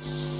ใ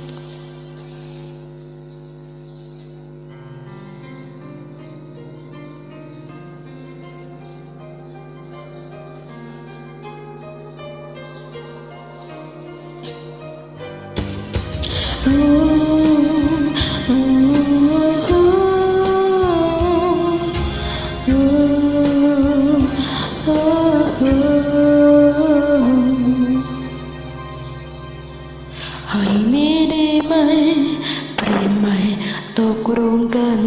กัน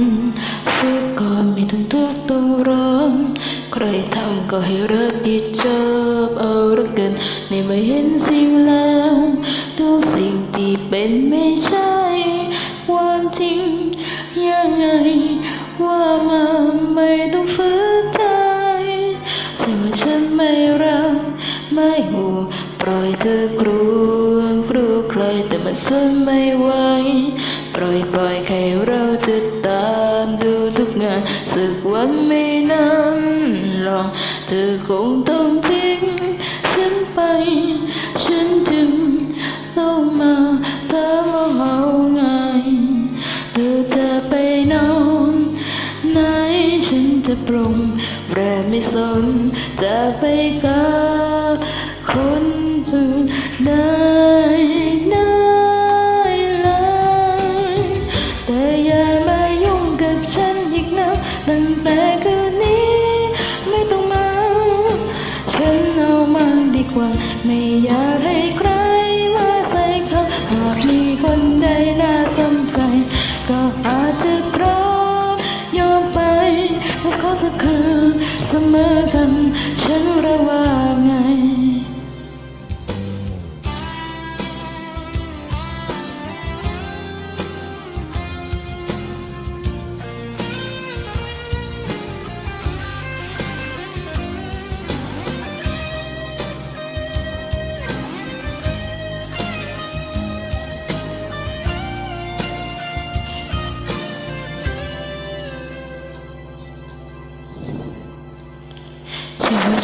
ฝึกก่อนไม่ต้องทุกต้องร้อนใครทำก็ให้รับผิดชอบเอาละกันในไม่เห็นสิ่งแล้วทุกสิ่งที่เป็นไม่ใช่ความจริงยังไง ว่ามาไม่ต้องฝืนใจแต่ว่าฉันไม่รักไม่ห่วงปล่อยเธอกลัวกลัวใคร แต่มันทนไม่ไหวปล่อยปล่อยให้เราจะตามดูทุกงานสึกวันไม่นานหรอกเธอคงต้องทิ้งฉันไป ฉันจึงต้องมาถามว่าเอาไงเธอจะไปนอนไหนฉันจะปรุงแรไม่สนจะไปกับคนอื่นได้ กว่าไม่อยากให้ใคร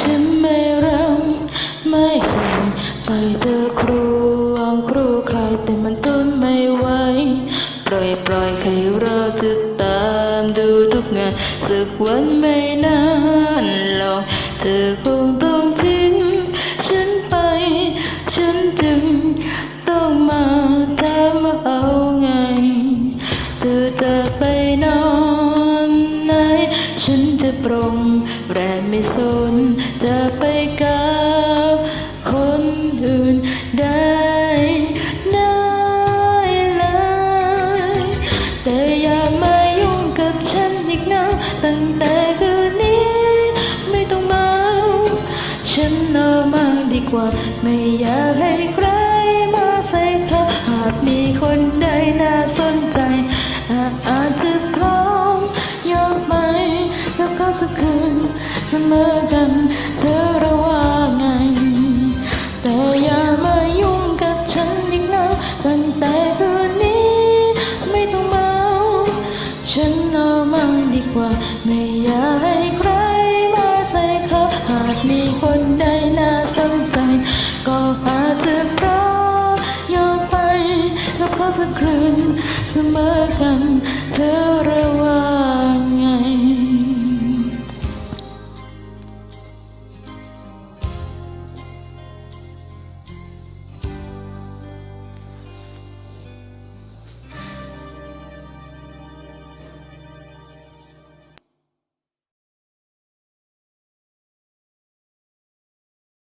ฉันไม่รังไม่ห่วงไปเธอครวงครูใครแต่มันทนไม่ไหวปล่อยปล่อยให้เราจะตามดูทุกงานสักวันไม่ ไม่อยากให้ใครมาใส่เธอหากมีคนเด สักครั้งเสมอกันเธอ